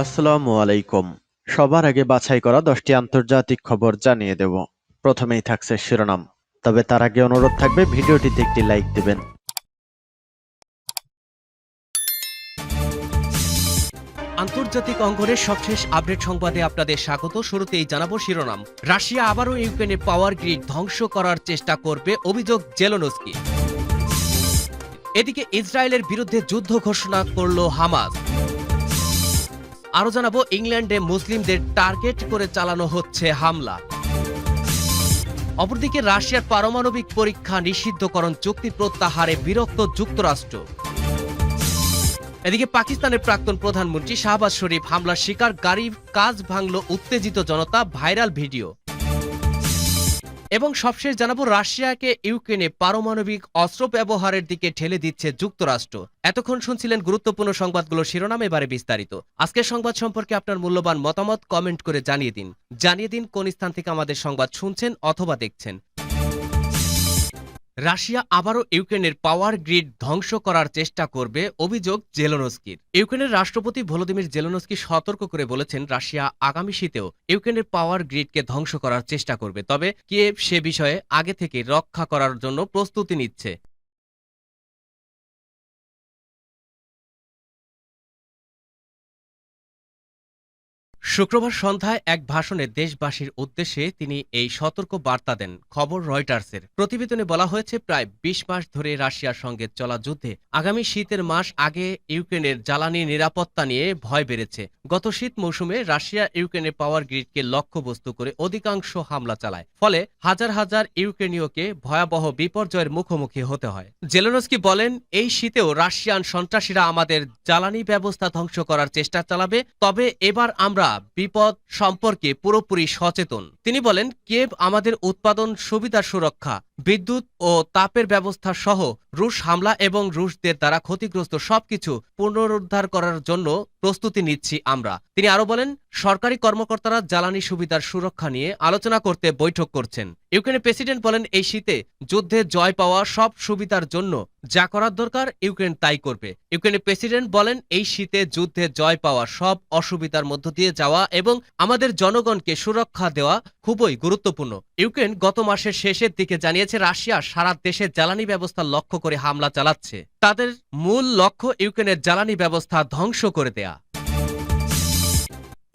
আসসালামু আলাইকুম। সবার আগে বাছাই করা দশটি আন্তর্জাতিক খবর জানিয়ে দেব। প্রথমেই থাকছে শিরোনাম। তবে তার আগে অনুরোধ থাকবে, ভিডিওটিতে একটি লাইক দিবেন। আন্তর্জাতিক অঙ্গনের সবশেষ আপডেট সংবাদে আপনাদের স্বাগত। শুরুতেই জানাব শিরোনাম। রাশিয়া আবারও ইউক্রেনের পাওয়ার গ্রিড ধ্বংস করার চেষ্টা করবে অভিযোগ জেলোনস্কি। এদিকে ইসরায়েলের বিরুদ্ধে যুদ্ধ ঘোষণা করল হামাস। আরও জানাব, ইংল্যান্ডে মুসলিমদের টার্গেট করে চালানো হচ্ছে হামলা। অপরদিকে রাশিয়ার পারমাণবিক পরীক্ষা নিষিদ্ধকরণ চুক্তি প্রত্যাহারে বিরক্ত যুক্তরাষ্ট্র। এদিকে পাকিস্তানের প্রাক্তন প্রধানমন্ত্রী শাহবাজ শরীফ হামলার শিকার গাড়ির কাজ ভাঙল উত্তেজিত জনতা, ভাইরাল ভিডিও। এবং সবশেষ জানাব, রাশিয়াকে ইউক্রেনে পারমাণবিক অস্ত্র ব্যবহারের দিকে ঠেলে দিচ্ছে যুক্তরাষ্ট্র। এতক্ষণ শুনছিলেন গুরুত্বপূর্ণ সংবাদগুলো শিরোনাম, এবারে বিস্তারিত। আজকের সংবাদ সম্পর্কে আপনার মূল্যবান মতামত কমেন্ট করে জানিয়ে দিন। জানিয়ে দিন কোন স্থান থেকে আমাদের সংবাদ শুনছেন অথবা দেখছেন। রাশিয়া আবারও ইউক্রেনের পাওয়ার গ্রিড ধ্বংস করার চেষ্টা করবে, অভিযোগ জেলোনস্কির। ইউক্রেনের রাষ্ট্রপতি ভলোদিমির জেলোনস্কি সতর্ক করে বলেছেন, রাশিয়া আগামী শীতেও ইউক্রেনের পাওয়ার গ্রিডকে ধ্বংস করার চেষ্টা করবে। তবে কিয়েভ সে বিষয়ে আগে থেকে রক্ষা করার জন্য প্রস্তুতি নিচ্ছে। শুক্রবার সন্ধ্যায় এক ভাষণে দেশবাসীর উদ্দেশ্যে তিনি এই সতর্ক বার্তা দেন খবর রয়টার্সের। প্রতিবেদনে বলা হয়েছে, প্রায় বিশ মাস ধরে রাশিয়ার সঙ্গে চলা যুদ্ধে আগামী শীতের মাস আগে ইউক্রেনের জ্বালানি নিরাপত্তা নিয়ে ভয় বেড়েছে। গত শীত মৌসুমে রাশিয়া ইউক্রেনের পাওয়ার গ্রিডকে লক্ষ্যবস্তু করে অধিকাংশ হামলা চালায়, ফলে হাজার হাজার ইউক্রেনীয়কে ভয়াবহ বিপর্যয়ের মুখোমুখি হতে হয়। জেলেনস্কি বলেন, এই শীতেও রাশিয়ান সন্ত্রাসীরা আমাদের জ্বালানি ব্যবস্থা ধ্বংস করার চেষ্টা চালাবে, তবে এবার আমরা বিপদ সম্পর্কে পুরোপুরি সচেতন। তিনি বলেন, কেব আমাদের উৎপাদন সুবিধার সুরক্ষা, বিদ্যুৎ ও তাপের ব্যবস্থা সহ রুশ হামলা এবং রুশদের দ্বারা ক্ষতিগ্রস্ত সবকিছু পুনরুদ্ধার করার জন্য প্রস্তুতি নিচ্ছি আমরা। তিনি আরও বলেন, সরকারি কর্মকর্তারা জ্বালানি সুবিধার সুরক্ষা নিয়ে আলোচনা করতে বৈঠক করছেন। ইউক্রেনের প্রেসিডেন্ট বলেন, এই শীতে যুদ্ধে জয় পাওয়া সব সুবিধার জন্য যা করার দরকার, ইউক্রেন তাই করবে। ইউক্রেনের প্রেসিডেন্ট বলেন, এই শীতে যুদ্ধে জয় পাওয়া সব অসুবিধার মধ্য দিয়ে যাওয়া এবং আমাদের জনগণকে সুরক্ষা দেওয়া খুবই গুরুত্বপূর্ণ। ইউক্রেন গত মাসের শেষের দিকে জানিয়েছে, রাশিয়া সারা দেশে জ্বালানি ব্যবস্থা লক্ষ্য করে হামলা চালাচ্ছে। তাদের মূল লক্ষ্য ইউক্রেনের জ্বালানি ব্যবস্থা ধ্বংস করে দেয়া।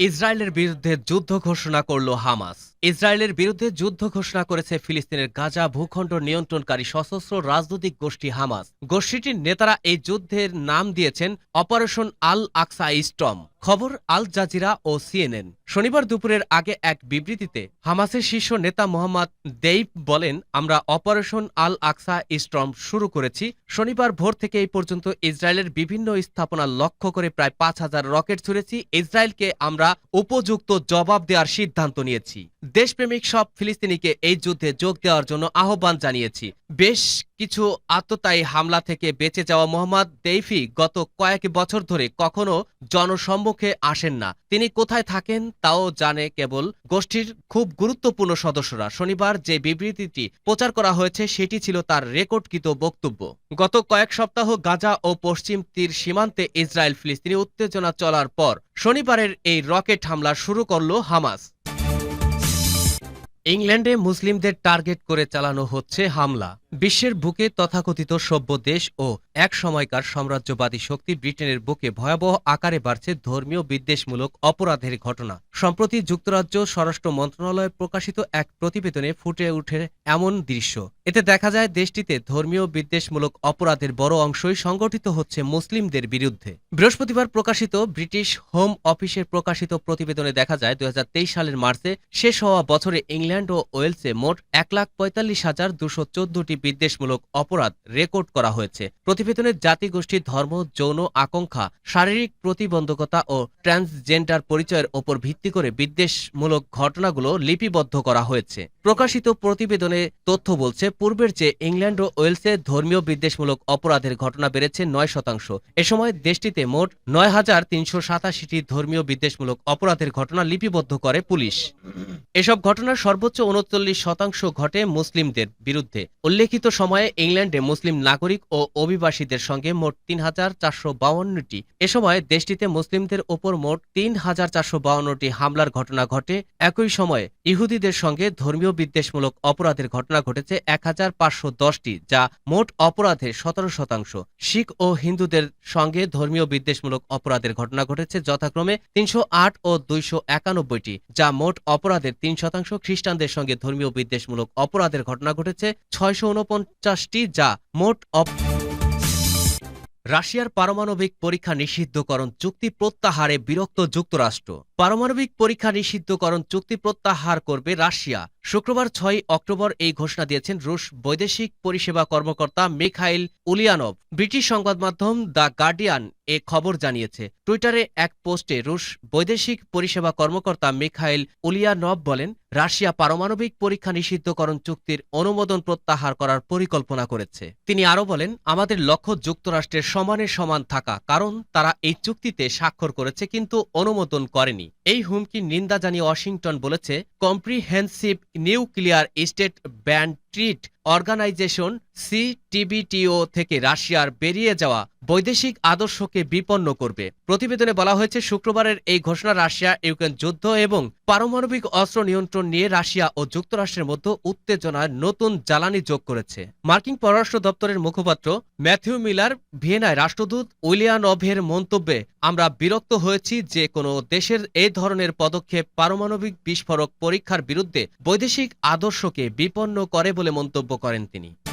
ইসরায়েলের বিরুদ্ধে যুদ্ধ ঘোষণা করল হামাস। ইসরায়েলের বিরুদ্ধে যুদ্ধ ঘোষণা করেছে ফিলিস্তিনের গাজা ভূখণ্ড নিয়ন্ত্রণকারী সশস্ত্র রাজনৈতিক গোষ্ঠী হামাস। গোষ্ঠীটির নেতারা এই যুদ্ধের নাম দিয়েছেন অপারেশন আল আকসা স্টম খবর আল জাজিরা ও সিএনএন। শনিবার দুপুরের আগে এক বিবৃতিতে হামাসের শীর্ষ নেতা মোহাম্মদ দেইব বলেন, আমরা অপারেশন আল আকসা স্ট্রম শুরু করেছি। শনিবার ভোর থেকে এই পর্যন্ত ইসরায়েলের বিভিন্ন স্থাপনা লক্ষ্য করে প্রায় পাঁচ হাজার রকেট ছুড়েছি। ইসরায়েলকে আমরা উপযুক্ত জবাব দেওয়ার সিদ্ধান্ত নিয়েছি। দেশপ্রেমিক সব ফিলিস্তিনিকে এই যুদ্ধে যোগ দেওয়ার জন্য আহ্বান জানিয়েছি। বেশ কিছু আত্মতায়ী হামলা থেকে বেঁচে যাওয়া মোহাম্মদ দেইফি গত কয়েক বছর ধরে কখনো জনসম্মুখে আসেন না। তিনি কোথায় থাকেন তাও জানে কেবল গোষ্ঠীর খুব গুরুত্বপূর্ণ সদস্যরা। শনিবার যে বিবৃতিটি প্রচার করা হয়েছে, সেটি ছিল তার রেকর্ডকৃত বক্তব্য। গত কয়েক সপ্তাহ গাজা ও পশ্চিম তীর সীমান্তে ইসরায়েল ফিলিস্তিনি উত্তেজনা চলার পর শনিবারের এই রকেট হামলা শুরু করল হামাস। ইংল্যান্ডে মুসলিমদের টার্গেট করে চালানো হচ্ছে হামলা। বিশ্বের বুকে তথাকথিত সভ্য দেশ ও এক সময়কার সাম্রাজ্যবাদী শক্তি ব্রিটেনের বুকে ভয়াবহ আকারে বাড়ছে ধর্মীয় বিদ্বেষমূলক অপরাধের ঘটনা। সম্প্রতি যুক্তরাজ্য স্বরাষ্ট্র মন্ত্রণালয় প্রকাশিত এক প্রতিবেদনে ফুটে ওঠে এমন দৃশ্য। এতে দেখা যায়, দেশটিতে ধর্মীয় বিদ্বেষমূলক অপরাধের বড় অংশই সংগঠিত হচ্ছে মুসলিমদের বিরুদ্ধে। বৃহস্পতিবার প্রকাশিত ব্রিটিশ হোম অফিসের প্রকাশিত প্রতিবেদনে দেখা যায় দু হাজার তেইশ সালের মার্চে শেষ হওয়া বছরে ইংল্যান্ড ও ওয়েলসে মোট এক লাখ পঁয়তাল্লিশ হাজার দুশো চোদ্দটি বিদ্বেষমূলক অপরাধ রেকর্ড করা হয়েছে। প্রতিবেদনে জাতিগোষ্ঠী, ধর্ম, যৌন আকাঙ্ক্ষা, শারীরিক প্রতিবন্ধকতা ও ট্রান্সজেন্ডার পরিচয়ের ওপর ভিত্তি করে বিদ্বেষমূলক ঘটনাগুলো লিপিবদ্ধ করা হয়েছে। প্রকাশিত প্রতিবেদনে তথ্য বলছে, পূর্বের চেয়ে ইংল্যান্ড ও ওয়েলসে ধর্মীয় বিদ্বেষমূলক অপরাধের ঘটনা বেড়েছে নয় শতাংশ। এ সময় দেশটিতে মোট নয় হাজার তিনশো সাতাশিটি ধর্মীয় বিদ্বেষমূলক অপরাধের ঘটনা লিপিবদ্ধ করে পুলিশ। এসব ঘটনার সর্বোচ্চ উনচল্লিশ শতাংশ ঘটে মুসলিমদের বিরুদ্ধে। উল্লেখিত উল্লিখিত সময়ে ইংল্যান্ডে মুসলিম নাগরিক ও অভিবাসীদের সঙ্গে মোট তিন হাজার চারশো বাউন্নটি। এ সময় দেশটিতে মুসলিমদের ওপর মোট তিন হাজার চারশো বাউন্নটি হামলার ঘটনা ঘটে। একই সময়ে ইহুদিদের সঙ্গে ধর্মীয় বিদ্বেষমূলক অপরাধের ঘটনা ঘটেছে এক হাজার পাঁচশো দশটি, যা মোট অপরাধের সতেরো শতাংশ। শিখ ও হিন্দুদের সঙ্গে ধর্মীয় বিদ্বেষমূলক অপরাধের ঘটনা ঘটেছে যথাক্রমে তিনশো আট ও দুইশো একানব্বইটি, যা মোট অপরাধের তিন শতাংশ। খ্রিস্টানদের সঙ্গে ধর্মীয় বিদ্বেষমূলক অপরাধের ঘটনা ঘটেছে ছয়শো উনপঞ্চাশটি যা মোট অপ- রাশিয়ার পারমাণবিক পরীক্ষা নিষিদ্ধকরণ চুক্তি প্রত্যাহারে বিরক্ত যুক্তরাষ্ট্র। পারমাণবিক পরীক্ষা নিষিদ্ধকরণ চুক্তি প্রত্যাহার করবে রাশিয়া। শুক্রবার ছয় অক্টোবর এই ঘোষণা দিয়েছেন রুশ বৈদেশিক পরিষেবা কর্মকর্তা মিখাইল উলিয়ানভ। ব্রিটিশ সংবাদ মাধ্যম দ্য গার্ডিয়ান এ খবর জানিয়েছে। টুইটারে এক পোস্টে রুশ বৈদেশিক পরিষেবা কর্মকর্তা মিখাইল উলিয়ানভ বলেন, রাশিয়া পারমাণবিক পরীক্ষা নিষিদ্ধকরণ চুক্তির অনুমোদন প্রত্যাহার করার পরিকল্পনা করেছে। তিনি আরও বলেন, আমাদের লক্ষ্য যুক্তরাষ্ট্রের সমানে সমান থাকা, কারণ তারা এই চুক্তিতে স্বাক্ষর করেছে কিন্তু অনুমোদন করেনি। এই হুমকির নিন্দা জানিয়ে ওয়াশিংটন বলেছে comprehensive nuclear test ban treaty organisation CTBTO থেকে রাশিয়ার বেরিয়ে যাওয়া বৈদেশিক আদর্শকে বিপন্ন করবে। প্রতিবেদনে বলা হয়েছে, শুক্রবারের এই ঘোষণা রাশিয়া, ইউক্রেন যুদ্ধ এবং পারমাণবিক অস্ত্র নিয়ন্ত্রণ নিয়ে রাশিয়া ও যুক্তরাষ্ট্রের মধ্যে উত্তেজনার নতুন জ্বালানি যোগ করেছে। মার্কিন পররাষ্ট্র দপ্তরের মুখপাত্র ম্যাথিউ মিলার ভিয়েনায় রাষ্ট্রদূত উইলিয়ানভের মন্তব্যে, আমরা বিরক্ত হয়েছি যে কোনো দেশের এই ধরনের পদক্ষেপ পারমাণবিক বিস্ফোরক পরীক্ষার বিরুদ্ধে বৈদেশিক আদর্শকে বিপন্ন করে বলে মন্তব্য করেন তিনি।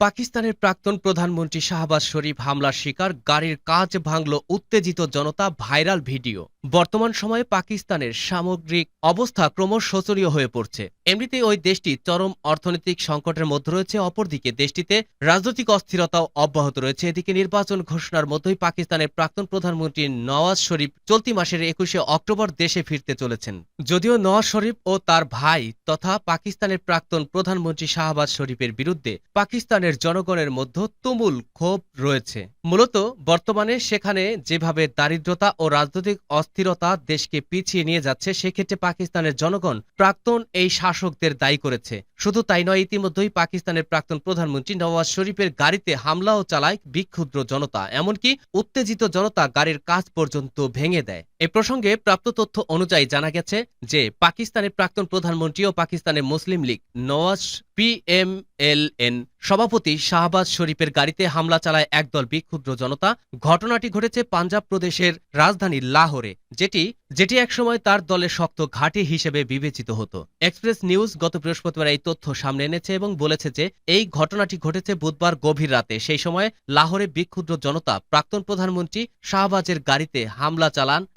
পাকিস্তানের প্রাক্তন প্রধানমন্ত্রী শাহবাজ শরীফ হামলার শিকার, গাড়ির কাজ ভাঙল উত্তেজিত জনতা ভাইরাল ভিডিও। বর্তমান সময়ে পাকিস্তানের সামগ্রিক অবস্থা ক্রমশ শোচনীয় হয়ে পড়ছে। এমনিতেই ওই দেশটি চরম অর্থনৈতিক সংকটের মধ্যে রয়েছে, অপরদিকে দেশটিতে রাজনৈতিক অস্থিরতাও অব্যাহত রয়েছে। এদিকে নির্বাচন ঘোষণার মধ্যেই পাকিস্তানের প্রাক্তন প্রধানমন্ত্রী নওয়াজ শরীফ চলতি মাসের একুশে অক্টোবর দেশে ফিরতে চলেছেন। যদিও নওয়াজ শরীফ ও তার ভাই তথা পাকিস্তানের প্রাক্তন প্রধানমন্ত্রী শাহবাজ শরীফের বিরুদ্ধে পাকিস্তানের জনগণের মধ্যে তুমুল ক্ষোভ রয়েছে। মূলত বর্তমানে সেখানে যেভাবে দারিদ্রতা ও রাজনৈতিক অস্থিরতা দেশকে পিছিয়ে নিয়ে যাচ্ছে, সেক্ষেত্রে পাকিস্তানের জনগণ প্রাক্তন এই শাসকদের দায়ী করেছে। শুধু তাই নয়, ইতিমধ্যেই পাকিস্তানের প্রাক্তন প্রধানমন্ত্রী নওয়াজ শরীফের গাড়িতে হামলাও চালায় বিক্ষুদ্র জনতা, এমনকি উত্তেজিত জনতা গাড়ির কাজ পর্যন্ত ভেঙে দেয়। এ প্রসঙ্গে প্রাপ্ত তথ্য অনুযায়ী জানা গেছে যে, পাকিস্তানের প্রাক্তন প্রধানমন্ত্রী ও পাকিস্তানের মুসলিম লীগ নওয়াজ পিএমএলএন সভাপতি শাহবাজ শরীফের গাড়িতে হামলা চালায় একদল বিক্ষুদ্র জনতা। ঘটনাটি ঘটেছে পাঞ্জাব প্রদেশের রাজধানী লাহোরে। যেটি যেটি একসময় তার দলের শক্ত ঘাঁটি হিসেবে বিবেচিত হতো। এক্সপ্রেস নিউজ গত বৃহস্পতিবার এই তথ্য সামনে এনেছে এবং বলেছে যে, এই ঘটনাটি ঘটেছে বুধবার গভীর রাতে। সেই সময় লাহোরে বিক্ষুদ্র জনতা, প্রাক্তন প্রধানমন্ত্রী শাহবাজের গাড়িতে হামলা চালান